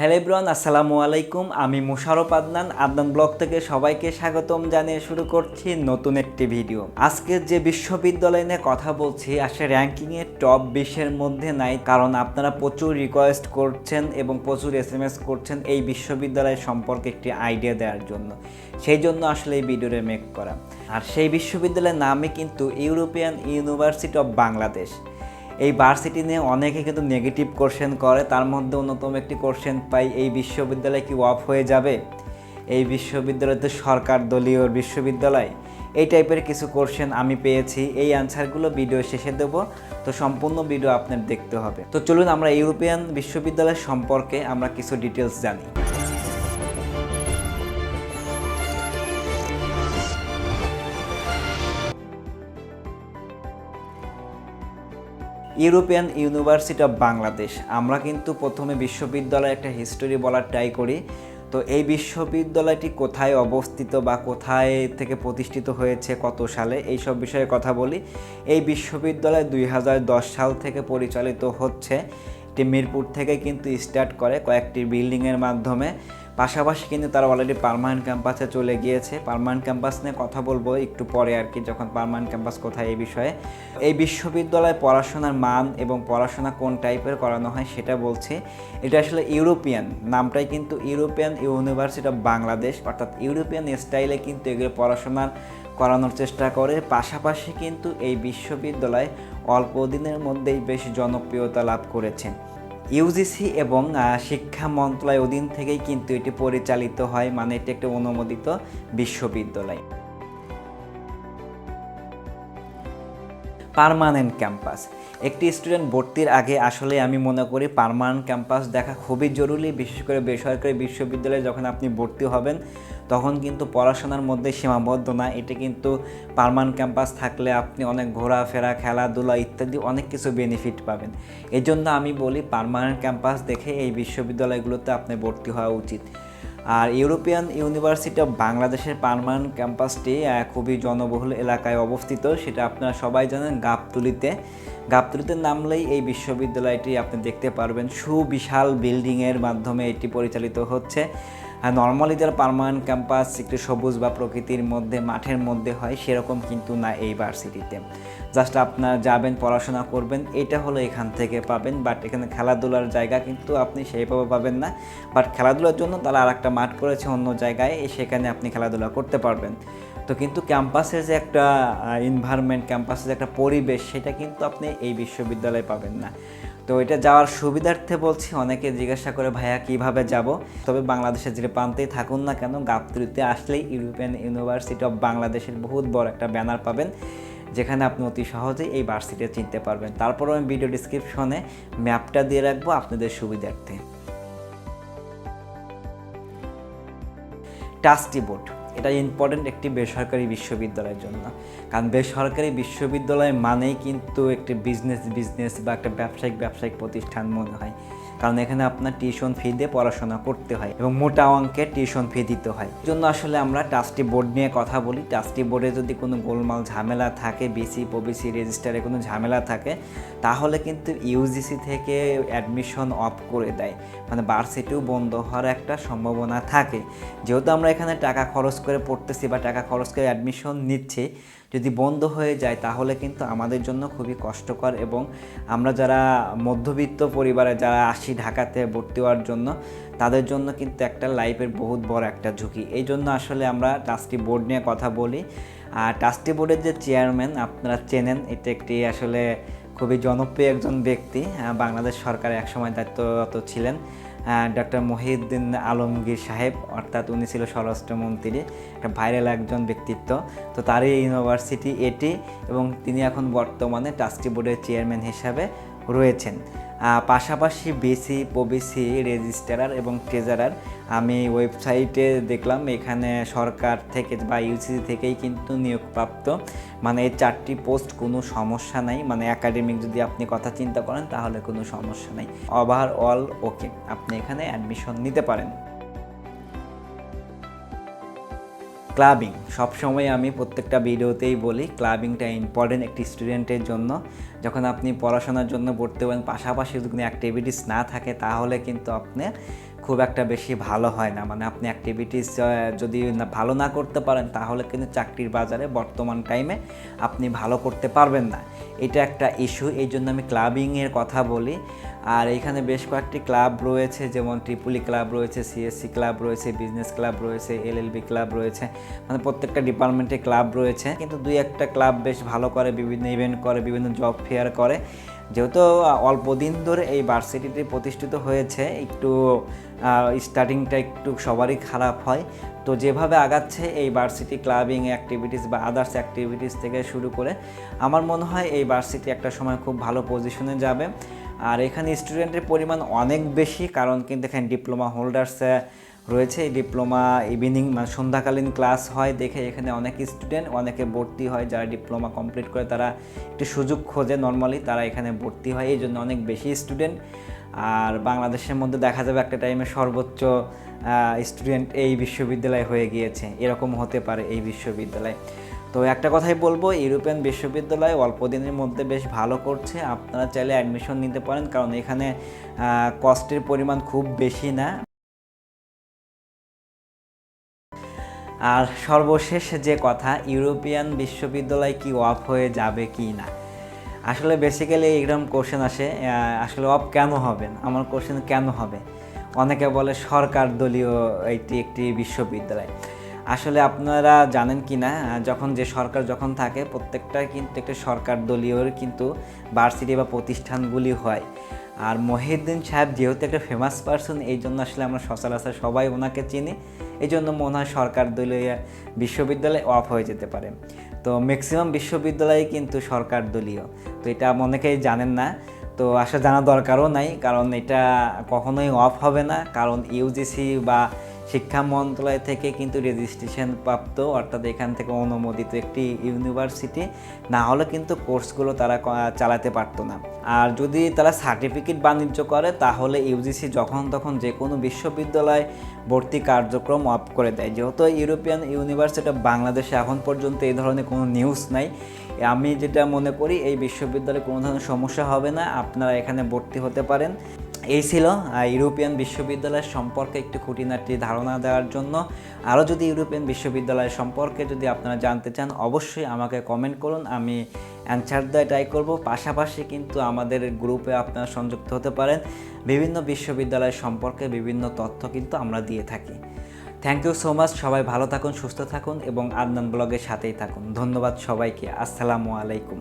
Hello ব্রন আসসালামু আলাইকুম। আমি মুশারফ আদনান আদনান ব্লগ থেকে সবাইকে স্বাগতম জানিয়ে শুরু করছি নতুন একটি ভিডিও। আজকে যে বিশ্ববিদ্যালয় নিয়ে কথা বলছি আসলে র্যাঙ্কিংয়ে টপ বিশের মধ্যে নাই, কারণ আপনারা প্রচুর রিকোয়েস্ট করছেন এবং প্রচুর এস এম এস করছেন এই বিশ্ববিদ্যালয় সম্পর্কে একটি আইডিয়া দেওয়ার জন্য। সেই জন্য আসলে এই ভিডিওটা মেক করা। আর সেই বিশ্ববিদ্যালয়ের নামে কিন্তু ইউরোপিয়ান ইউনিভার্সিটি অফ বাংলাদেশ এই ভার্সিটি নিয়ে অনেকে কিন্তু নেগেটিভ কোশ্চেন করে, তার মধ্যে অন্যতম একটি কোশ্চেন পাই, এই বিশ্ববিদ্যালয় কি অফ হয়ে যাবে? এই বিশ্ববিদ্যালয় তো সরকার দলীয় বিশ্ববিদ্যালয়? এই টাইপের কিছু কোশ্চেন আমি পেয়েছি, এই অ্যান্সারগুলো ভিডিও শেষে দেব। তো সম্পূর্ণ ভিডিও আপনার দেখতে হবে। তো চলুন আমরা ইউরোপিয়ান বিশ্ববিদ্যালয় সম্পর্কে আমরা কিছু ডিটেলস জানি। European University of Bangladesh. আমরা কিন্তু প্রথমে বিশ্ববিদ্যালয়ের একটা হিস্টোরি বলার ট্রাই করি। তো এই বিশ্ববিদ্যালয়টি কোথায় অবস্থিত বা কোথায় থেকে প্রতিষ্ঠিত হয়েছে, কত সালে এই সব বিষয়ে কথা বলি। এই বিশ্ববিদ্যালয় দুই হাজার দশ সাল থেকে পরিচালিত হচ্ছে। এটি মিরপুর থেকে কিন্তু স্টার্ট করে কয়েকটি বিল্ডিংয়ের মাধ্যমে। পাশাপাশি কিন্তু তারা অলরেডি পারমানেন্ট ক্যাম্পাসে চলে গিয়েছে। পারমানেন্ট ক্যাম্পাস নিয়ে কথা বলব একটু পরে আর কি, যখন পারমানেন্ট ক্যাম্পাস কোথায় এই বিষয়ে। এই বিশ্ববিদ্যালয়ে পড়াশোনার মান এবং পড়াশোনা কোন টাইপের করানো হয় সেটা বলছে। এটা আসলে ইউরোপিয়ান নামটাই কিন্তু ইউরোপিয়ান ইউনিভার্সিটি অফ বাংলাদেশ অর্থাৎ ইউরোপিয়ান স্টাইলে কিন্তু এগুলো পড়াশোনার করানোর চেষ্টা করে। পাশাপাশি কিন্তু এই বিশ্ববিদ্যালয় অল্প দিনের মধ্যেই বেশ জনপ্রিয়তা লাভ করেছে। ইউজিসি এবং শিক্ষা মন্ত্রণালয় অধীন থেকেই কিন্তু এটি পরিচালিত হয়। মানে এটি একটি অনুমোদিত বিশ্ববিদ্যালয়। Permanent campus. একটি স্টুডেন্ট ভর্তির আগে আসলে আমি মনে করি পার্মানেন্ট ক্যাম্পাস দেখা খুবই জরুরি, বিশেষ করে বেসরকারি বিশ্ববিদ্যালয়ে যখন আপনি ভর্তি হবেন, তখন কিন্তু পড়াশোনার মধ্যে সীমাবদ্ধ না। এটি কিন্তু পার্মানেন্ট ক্যাম্পাস থাকলে আপনি অনেক ঘোরাফেরা, খেলাধুলা ইত্যাদি অনেক কিছু বেনিফিট পাবেন। এই জন্য আমি বলি পারমানেন্ট ক্যাম্পাস দেখে এই বিশ্ববিদ্যালয়গুলোতে আপনি ভর্তি হওয়া উচিত। আর ইউরোপিয়ান ইউনিভার্সিটি অফ বাংলাদেশের পার্মানেন্ট ক্যাম্পাসটি খুবই জনবহুল এলাকায় অবস্থিত। সেটা আপনারা সবাই জানেন গাবতুলিতে। গাবতুলিতে নামলেই এই বিশ্ববিদ্যালয়টি আপনি দেখতে পারবেন। সুবিশাল বিল্ডিংয়ের মাধ্যমে এটি পরিচালিত হচ্ছে। আর নর্মালি যারা পার্মানেন্ট ক্যাম্পাস একটু সবুজ বা প্রকৃতির মধ্যে, মাঠের মধ্যে হয়, সেরকম কিন্তু না এই ভার্সিটিতে জাস্ট আপনার যাবেন, পড়াশোনা করবেন, এটা হলো এখান থেকে পাবেন। বাট এখানে খেলাধুলার জায়গা কিন্তু আপনি সেইভাবে পাবেন না। বাট খেলাধুলার জন্য তারা আর একটা মাঠ করেছে অন্য জায়গায়, সেখানে আপনি খেলাধুলা করতে পারবেন। তো কিন্তু ক্যাম্পাসের যে একটা ইনভায়রনমেন্ট ক্যাম্পাসের যে একটা পরিবেশ, সেটা কিন্তু আপনি এই বিশ্ববিদ্যালয়ে পাবেন না। তো এটা যাওয়ার সুবিধার্থে বলছি, অনেকে জিজ্ঞাসা করে, ভাইয়া, কীভাবে যাব? তবে বাংলাদেশের যে প্রান্তেই থাকুন না কেন, গাবতলিতে আসলেই ইউরোপিয়ান ইউনিভার্সিটি অফ বাংলাদেশের বহুত বড় একটা ব্যানার পাবেন, যেখানে আপনি অতি সহজেই এই ভার্সিটি চিনতে পারবেন। তারপরও আমি ভিডিও ডিসক্রিপশনে ম্যাপটা দিয়ে রাখব আপনাদের সুবিধার্থে। টাস্টি বোর্ড এটা ইম্পর্টেন্ট একটি বেসরকারি বিশ্ববিদ্যালয়ের জন্য। কারণ বেসরকারি বিশ্ববিদ্যালয় মানেই কিন্তু একটি বিজনেস বিজনেস বা একটা ব্যবসায়িক ব্যবসায়িক প্রতিষ্ঠান মনে হয়। কারণ এখানে আপনার টিউশন ফি দিয়ে পড়াশোনা করতে হয় এবং মোটা অঙ্কের টিউশন ফি দিতে হয়। জন্য আসলে আমরা টাস্টি বোর্ড নিয়ে কথা বলি। টাস্টি বোর্ডে যদি কোনো গোলমাল ঝামেলা থাকে বিসি ওবিসি রেজিস্টারে কোনো ঝামেলা থাকে, তাহলে কিন্তু ইউজিসি থেকে অ্যাডমিশন অফ করে দেয়। মানে ভার্সিটিও বন্ধ হওয়ার একটা সম্ভাবনা থাকে। যেহেতু আমরা এখানে টাকা খরচ করে পড়তেছি বা টাকা খরচ করে অ্যাডমিশন নিচ্ছি যদি বন্ধ হয়ে যায়, তাহলে কিন্তু আমাদের জন্য খুবই কষ্টকর এবং আমরা যারা মধ্যবিত্ত পরিবারে, যারা আসি ঢাকাতে ভর্তি হওয়ার জন্য, তাদের জন্য কিন্তু একটা লাইফের বহুত বড় একটা ঝুঁকি। এই জন্য আসলে আমরা ট্রাস্টি বোর্ড নিয়ে কথা বলি। আর ট্রাস্টি বোর্ডের যে চেয়ারম্যান আপনারা চেনেন, এটা একটি আসলে খুবই জনপ্রিয় একজন ব্যক্তি। বাংলাদেশ সরকার একসময় দায়িত্বরত ছিলেন। ডক্টর মহিউদ্দিন আলমগীর সাহেব, অর্থাৎ উনি ছিল স্বরাষ্ট্রমন্ত্রী, একটা ভাইরাল একজন ব্যক্তিত্ব। তো তারই ইউনিভার্সিটি এটি এবং তিনি এখন বর্তমানে ট্রাস্টি বোর্ডের চেয়ারম্যান হিসাবে রয়েছেন। পাশাপাশি বিসি, ওবিসি, রেজিস্ট্রার এবং ট্রেজারার আমি ওয়েবসাইটে দেখলাম এখানে সরকার থেকে বা ইউসিসি থেকেই কিন্তু নিয়োগপ্রাপ্ত। মানে এই চারটি পোস্ট কোনো সমস্যা নাই। মানে একাডেমিক যদি আপনি কথা চিন্তা করেন তাহলে কোনো সমস্যা নেই। ওভারঅল ওকে, আপনি এখানে অ্যাডমিশন নিতে পারেন। ক্লাবিং। সবসময় আমি প্রত্যেকটা ভিডিওতেই বলি, ক্লাবিংটা ইম্পর্টেন্ট একটি স্টুডেন্টের জন্য। যখন আপনি পড়াশোনার জন্য পড়তে পারেন, পাশাপাশি যদি কোনো অ্যাক্টিভিটিস না থাকে, তাহলে কিন্তু আপনি খুব একটা বেশি ভালো হয় না। মানে আপনি অ্যাক্টিভিটিস যদি ভালো না করতে পারেন, তাহলে কিন্তু চাকরির বাজারে বর্তমান টাইমে আপনি ভালো করতে পারবেন না। এটা একটা ইস্যু এই জন্য আমি ক্লাবিংয়ের কথা বলি। আর এখানে বেশ কয়েকটি ক্লাব রয়েছে, যেমন ট্রিপুলি ক্লাব রয়েছে সিএসসি ক্লাব রয়েছে বিজনেস ক্লাব রয়েছে এলএলবি ক্লাব রয়েছে মানে প্রত্যেকটা ডিপার্টমেন্টে ক্লাব রয়েছে। কিন্তু দুই একটা ক্লাব বেশ ভালো করে, বিভিন্ন ইভেন্ট করে, বিভিন্ন জব ফেয়ার করে। যেহেতু অল্প দিন ধরে এই ভার্সিটিটি প্রতিষ্ঠিত হয়েছে, একটু স্টার্টিংটা একটু সবারই খারাপ হয়। তো যেভাবে আগাচ্ছে এই ভার্সিটি ক্লাবিং অ্যাক্টিভিটিস বা আদার্স অ্যাক্টিভিটিস থেকে শুরু করে, আমার মনে হয় এই ভার্সিটি একটা সময় খুব ভালো পজিশনে যাবে। আর এখানে স্টুডেন্টের পরিমাণ অনেক বেশি, কারণ কিন্তু এখানে ডিপ্লোমা হোল্ডার্স রয়েছে, এই ডিপ্লোমা ইভিনিং মানে সন্ধ্যাকালীন ক্লাস হয়, দেখে এখানে অনেক স্টুডেন্ট অনেকে ভর্তি হয়, যারা ডিপ্লোমা কমপ্লিট করে তারা একটু সুযোগ খোঁজে নর্মালি তারা এখানে ভর্তি হয়, এই জন্য অনেক বেশি স্টুডেন্ট আর বাংলাদেশের মধ্যে দেখা যাবে একটা টাইমে সর্বোচ্চ স্টুডেন্ট এই বিশ্ববিদ্যালয় হয়ে গিয়েছে, এরকম হতে পারে এই বিশ্ববিদ্যালয়। তো একটা কথাই বলব, ইউরোপিয়ান বিশ্ববিদ্যালয় অল্প দিনের মধ্যে বেশ ভালো করছে, আপনারা চাইলে অ্যাডমিশন নিতে পারেন, কারণ এখানে কস্টের পরিমাণ খুব বেশি না। আর সর্বশেষ যে কথা, ইউরোপিয়ান বিশ্ববিদ্যালয় কি অফ হয়ে যাবে কি না? আসলে বেসিক্যালি এরকম কোশ্চেন আসে আসলে অফ কেন হবে আমার কোশ্চেন কেন হবে? অনেকে বলে সরকার দলীয় এটি একটি বিশ্ববিদ্যালয়। আসলে আপনারা জানেন কি না, যখন যে সরকার যখন থাকে, প্রত্যেকটা কিন্তু একটা সরকার দলীয় কিন্তু ভার্সিটি বা প্রতিষ্ঠানগুলি হয়। আর মহিউদ্দিন সাহেব যেহেতু একটা ফেমাস পার্সন এই জন্য আসলে আমরা সচরাচর সবাই ওনাকে চিনি। এই জন্য মনে হয় সরকার দলীয় বিশ্ববিদ্যালয় অফ হয়ে যেতে পারে। তো ম্যাক্সিমাম বিশ্ববিদ্যালয় কিন্তু সরকার দলীয়। তো এটা অনেকেই জানেন না। তো আসলে জানা দরকারও নাই, কারণ এটা কখনোই অফ হবে না। কারণ ইউজিসি বা শিক্ষা মন্ত্রণালয় থেকে কিন্তু রেজিস্ট্রেশন প্রাপ্ত, অর্থাৎ এখান থেকে অনুমোদিত একটি ইউনিভার্সিটি না হলে কিন্তু কোর্সগুলো তারা চালাতে পারতো না। আর যদি তারা সার্টিফিকেট বাণিজ্য করে, তাহলে ইউজিসি যখন তখন যে কোনো বিশ্ববিদ্যালয় ভর্তি কার্যক্রম অফ করে দেয়। যেহেতু ইউরোপিয়ান ইউনিভার্সিটি বাংলাদেশে এখন পর্যন্ত এই ধরনের কোনো নিউজ নাই। আমি যেটা মনে করি, এই বিশ্ববিদ্যালয়ে কোনো ধরনের সমস্যা হবে না। আপনারা এখানে ভর্তি হতে পারেন। এই ছিল ইউরোপিয়ান বিশ্ববিদ্যালয় সম্পর্কে একটু খুঁটিনাটি ধারণা দেওয়ার জন্য। আরও যদি ইউরোপিয়ান বিশ্ববিদ্যালয় সম্পর্কে যদি আপনারা জানতে চান, অবশ্যই আমাকে কমেন্ট করুন, আমি অ্যান্সার দেওয়া ট্রাই করব। পাশাপাশি কিন্তু আমাদের গ্রুপে আপনারা সংযুক্ত হতে পারেন। বিভিন্ন বিশ্ববিদ্যালয় সম্পর্কে বিভিন্ন তথ্য কিন্তু আমরা দিয়ে থাকি। থ্যাংক ইউ সো মাচ সবাই ভালো থাকুন, সুস্থ থাকুন এবং আদনান ব্লগের সাথেই থাকুন। ধন্যবাদ সবাইকে, আসসালামু আলাইকুম।